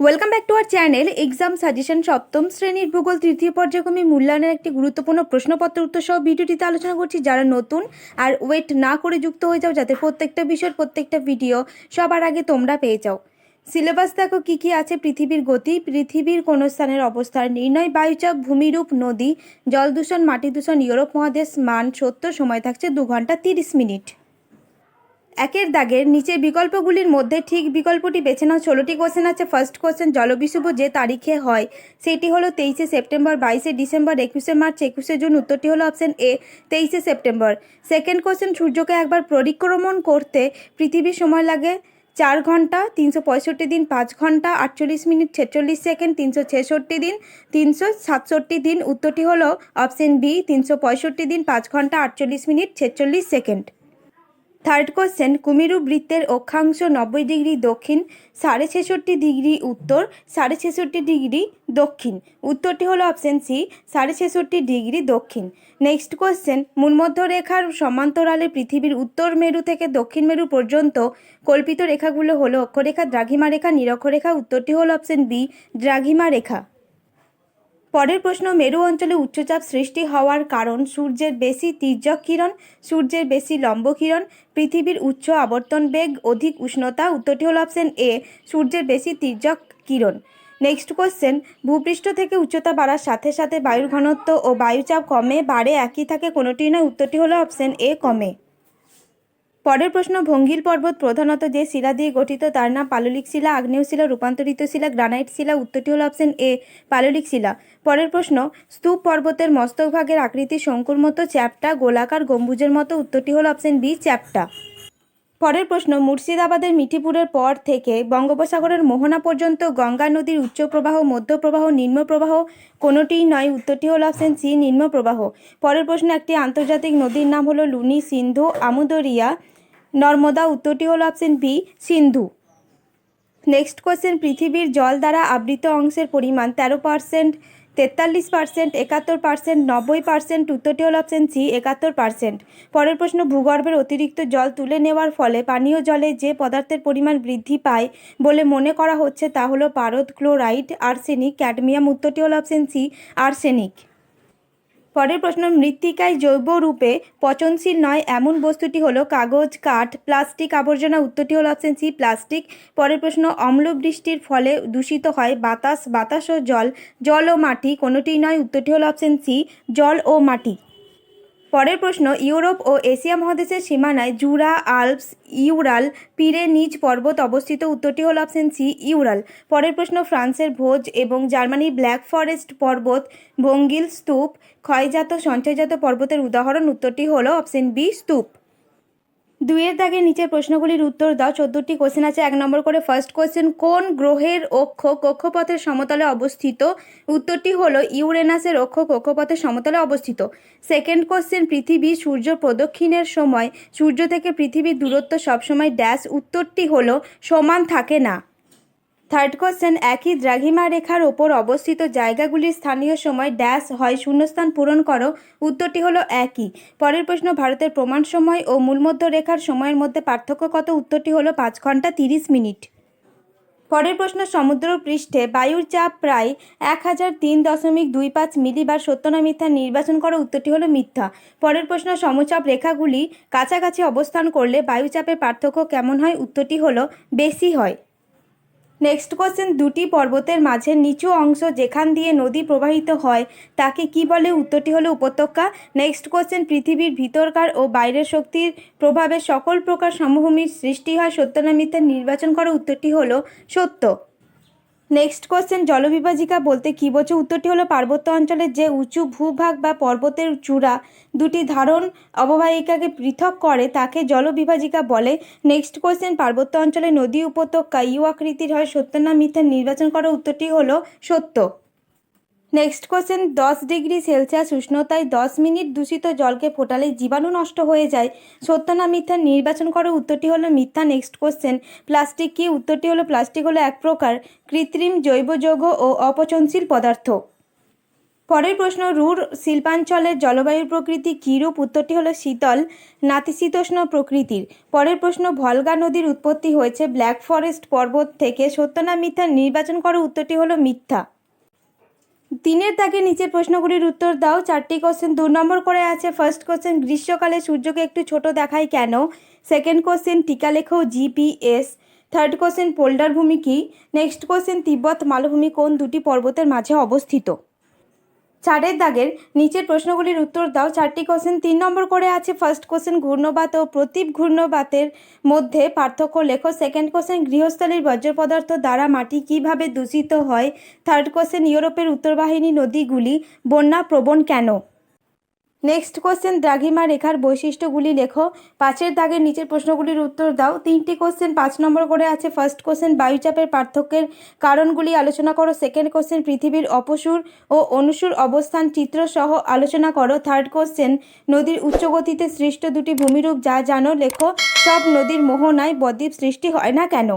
Welcome back to our channel exam suggestion সপ্তম শ্রেণির ভূগোল তৃতীয় পর্যায়ক্রমে মূল্যায়নের একটি গুরুত্বপূর্ণ প্রশ্নপত্র উত্তর সহ ভিডিওটিতে আলোচনা করছি যারা নতুন আর ওয়েট না করে যুক্ত হয়ে যাও, যাতে প্রত্যেকটা বিষয়ের প্রত্যেকটা ভিডিও সবার আগে তোমরা পেয়ে যাও। সিলেবাস দেখো কী কী আছে, পৃথিবীর গতি, পৃথিবীর কোন স্থানের অবস্থান নির্ণয়, বায়ুচাপ, ভূমিরূপ, নদী, জল দূষণ, মাটি দূষণ, ইউরোপ মহাদেশ, মান সত্য, সময় থাকছে দু ঘণ্টা তিরিশ মিনিট। একের দাগের নিচের বিকল্পগুলির মধ্যে ঠিক বিকল্পটি বেছে নাও। ষোলোটি কোশ্চেন আছে। ফার্স্ট কোশ্চেন জলবিশুভ যে তারিখে হয়, সেটি হলো তেইশে সেপ্টেম্বর, বাইশে ডিসেম্বর, একুশে মার্চ, একুশে জুন, উত্তরটি হলো অপশন এ তেইশে সেপ্টেম্বর। সেকেন্ড কোশ্চেন সূর্যকে একবার পরিক্রমণ করতে পৃথিবীর সময় লাগে চার ঘণ্টা, তিনশো পঁয়ষট্টি দিন, পাঁচ ঘণ্টা, আটচল্লিশ মিনিট, ছেচল্লিশ সেকেন্ড, তিনশো ছেষট্টি দিন, তিনশো সাতষট্টি দিন, উত্তরটি হলো অপশন বি তিনশো পঁয়ষট্টি দিন, পাঁচ ঘণ্টা, আটচল্লিশ মিনিট, ছেচল্লিশ সেকেন্ড। থার্ড কোশ্চেন কুমিরু বৃত্তের অক্ষাংশ নব্বই ডিগ্রি দক্ষিণ, সাড়ে ছেষট্টি ডিগ্রি উত্তর, সাড়ে ছেষট্টি ডিগ্রি দক্ষিণ। উত্তরটি হলো অপশন সি সাড়ে ছেষট্টি ডিগ্রি দক্ষিণ। নেক্সট কোশ্চেন মূলমধ্য রেখার সমান্তরালে পৃথিবীর উত্তর মেরু থেকে দক্ষিণ মেরু পর্যন্ত কল্পিত রেখাগুলো হলো অক্ষরেখা দ্রাঘিমা রেখা নিরক্ষরেখা। উত্তরটি হলো অপশন বি দ্রাঘিমা রেখা পরের প্রশ্ন, মেরু অঞ্চলে উচ্চচাপ সৃষ্টি হওয়ার কারণ সূর্যের বেশি তির্যক কিরণ, সূর্যের বেশি লম্ব কিরণ, পৃথিবীর উচ্চ আবর্তন বেগ, অধিক উষ্ণতা, উত্তরটি হল অপশন এ সূর্যের বেশি তির্যক কিরণ। নেক্সট কোশ্চেন ভূপৃষ্ঠ থেকে উচ্চতা বাড়ার সাথে সাথে বায়ুর ঘনত্ব ও বায়ুচাপ কমে, বাড়ে একই থাকে কোনোটি নয়, উত্তরটি হলো অপশন এ কমে। পরের প্রশ্ন, ভঙ্গিল পর্বত প্রধানত যে শিলা দিয়ে গঠিত, তার নাম পাললিক শিলা, আগ্নেয় শিলা, রূপান্তরিত শিলা, গ্রানাইট শিলা, উত্তরটি হল অপশন এ পাললিক শিলা। পরের প্রশ্ন, স্তূপ পর্বতের মস্তকভাগের আকৃতি শঙ্কুর মতো চ্যাপ্টা, গোলাকার গম্বুজের মতো, উত্তরটি হল অপশন বি চ্যাপ্টা। পরের প্রশ্ন, মুর্শিদাবাদের মিঠিপুরের পর থেকে বঙ্গোপসাগরের মোহনা পর্যন্ত গঙ্গা নদীর উচ্চ প্রবাহ, মধ্য প্রবাহ, নিম্ন প্রবাহ, কোনোটিই নয়, উত্তরটি হল অপশন সি নিম্ন প্রবাহ। পরের প্রশ্ন, একটি আন্তর্জাতিক নদীর নাম হলো লুনি সিন্ধু আমুদরিয়া। নর্মদা, উত্তরটি হলো option B Sindhu. Next question পৃথিবীর জল দ্বারা আবৃত অংশের পরিমাণ তেরো পার্সেন্ট তেতাল্লিশ পার্সেন্ট একাত্তর পার্সেন্ট নব্বই পার্সেন্ট উত্তরটি হল অপশন সি একাত্তর পার্সেন্ট পরের প্রশ্ন, ভূগর্ভের অতিরিক্ত জল তুলে নেওয়ার ফলে পানীয় জলে যে পদার্থের পরিমাণ বৃদ্ধি পায় বলে মনে করা হচ্ছে তা হলো পারদ ক্লোরাইড, আর্সেনিক, ক্যাডমিয়াম, উত্তরটি হল অপশন সি আর্সেনিক। পরের প্রশ্ন, মৃত্তিকায় জৈব রূপে পচনশীল নয়, এমন বস্তুটি হলো কাগজ, কাঠ, প্লাস্টিক, আবর্জনা, উত্তরটি হলো অপশন সি প্লাস্টিক। পরের প্রশ্ন অম্ল বৃষ্টির ফলে দূষিত হয় বাতাস বাতাস ও জল জল ও মাটি কোনোটি নয়, উত্তরটি হলো অপশন সি জল ও মাটি। পরের প্রশ্ন, ইউরোপ ও এশিয়া মহাদেশের সীমানায় জুরা আলপস, ইউরাল পিরে নিজ পর্বত অবস্থিত, উত্তরটি হল অপশন সি, ইউরাল। পরের প্রশ্ন, ফ্রান্সের ভোজ এবং জার্মানির ব্ল্যাক ফরেস্ট পর্বত ভঙ্গিল স্তূপ, ক্ষয়জাত, সঞ্চয়জাত পর্বতের উদাহরণ, উত্তরটি হল অপশন বি, স্তূপ। দুইয়ের দাগের নিচের প্রশ্নগুলির উত্তর দাও। চোদ্দটি কোশ্চেন আছে। এক নম্বর করে ফার্স্ট কোশ্চেন কোন গ্রহের অক্ষ কক্ষপথের সমতলে অবস্থিত? উত্তরটি হল ইউরেনাসের অক্ষ কক্ষপথের সমতলে অবস্থিত। সেকেন্ড কোশ্চেন পৃথিবী সূর্য প্রদক্ষিণের সময় সূর্য থেকে পৃথিবীর দূরত্ব সবসময় ড্যাশ উত্তরটি হল সমান থাকে না। থার্ড কোশ্চেন একই দ্রাঘিমা রেখার ওপর অবস্থিত জায়গাগুলির স্থানীয় সময় ড্যাশ হয় শূন্যস্থান পূরণ করো, উত্তরটি হলো একই। পরের প্রশ্ন, ভারতের প্রমাণ সময় ও মূলমধ্য রেখার সময়ের মধ্যে পার্থক্য কত? উত্তরটি হলো পাঁচ ঘণ্টা তিরিশ মিনিট। পরের প্রশ্ন, সমুদ্র পৃষ্ঠে বায়ুর চাপ প্রায় এক হাজার তিন দশমিক দুই পাঁচ মিলিবার সত্য না মিথ্যা নির্বাচন করো? উত্তরটি হলো মিথ্যা। পরের প্রশ্ন, সমচাপ রেখাগুলি কাছাকাছি অবস্থান করলে বায়ুচাপের পার্থক্য কেমন হয়? উত্তরটি হলো বেশি হয়। নেক্সট কোশ্চেন দুটি পর্বতের মাঝে নিচু অংশ যেখান দিয়ে নদী প্রবাহিত হয়, তাকে কি বলে? উত্তরটি হলো উপত্যকা। নেক্সট কোশ্চেন পৃথিবীর ভিতরকার ও বাইরের শক্তির প্রভাবে সকল প্রকার সমভূমির সৃষ্টি হয় সত্য নির্বাচন করা। উত্তরটি হলো সত্য। নেক্সট কোশ্চেন জলবিভাজিকা বলতে কী বোঝো? উত্তরটি হলো পার্বত্য অঞ্চলের যে উঁচু ভূভাগ বা পর্বতের চূড়া, দুটি ধারণ অববাহিকাকে পৃথক করে, তাকে জলবিভাজিকা বলে। নেক্সট কোশ্চেন পার্বত্য অঞ্চলে নদী উপত্যকা ইউ আকৃতির হয় সত্য না মিথ্যা নির্বাচন করা? উত্তরটি হলো সত্য। নেক্সট কোশ্চেন দশ ডিগ্রি সেলসিয়াস উষ্ণতায় দশ মিনিট দূষিত জলকে ফোটালে জীবাণু নষ্ট হয়ে যায়। সত্য না মিথ্যা? নির্বাচন করো, উত্তরটি হলো মিথ্যা। নেক্সট কোশ্চেন প্লাস্টিক কি? উত্তরটি হলো প্লাস্টিক হলো এক প্রকার, কৃত্রিম, জৈব, যৌগ ও অপচনশীল পদার্থ। পরের প্রশ্ন, রুর শিল্পাঞ্চলের জলবায়ুর প্রকৃতি কীরূপ? উত্তরটি হলো শীতল, নাতিশীতোষ্ণ প্রকৃতির। পরের প্রশ্ন, ভলগা নদীর উৎপত্তি হয়েছে ব্ল্যাক ফরেস্ট পর্বত থেকে। সত্য না মিথ্যা? নির্বাচন করো, উত্তরটি হলো মিথ্যা। তিনের তাকে নিচের প্রশ্নগুলির উত্তর দাও। চারটি কোশ্চেন দু নম্বর করে আছে। ফার্স্ট কোশ্চেন গ্রীষ্মকালে সূর্যকে একটু ছোট দেখায় কেন? সেকেন্ড কোশ্চেন টিকা লেখো জিপিএস থার্ড কোশ্চেন পোল্ডার ভূমি কি? নেক্সট কোশ্চেন তিব্বত মালভূমি কোন দুটি পর্বতের মাঝে অবস্থিত? চারের দাগের নিচের প্রশ্নগুলির উত্তর দাও। চারটি কোশ্চেন তিন নম্বর করে আছে। ফার্স্ট কোশ্চেন ঘূর্ণবাত ও প্রতীপ ঘূর্ণবাতের মধ্যে পার্থক্য লেখো। সেকেন্ড কোশ্চেন গৃহস্থলীর বর্জ্য পদার্থ দ্বারা মাটি কীভাবে দূষিত হয়? থার্ড কোশ্চেন ইউরোপের উত্তরবাহিনী নদীগুলি, বন্যা প্রবণ কেন? নেক্সট কোশ্চেন দ্রাঘিমা রেখার বৈশিষ্ট্যগুলি লেখো। পাঁচের দাগের নিচের প্রশ্নগুলির উত্তর দাও। তিনটি কোশ্চেন পাঁচ নম্বর করে আছে। ফার্স্ট কোশ্চেন বায়ুচাপের পার্থক্যের কারণগুলি আলোচনা করো। সেকেন্ড কোশ্চেন পৃথিবীর অপসুর ও অনুসুর অবস্থান চিত্র সহ আলোচনা করো। থার্ড কোশ্চেন নদীর উচ্চগতিতে সৃষ্ট দুটি ভূমিরূপ যা জানো লেখো। সব নদীর মোহনায় বদ্বীপ সৃষ্টি হয় না কেন?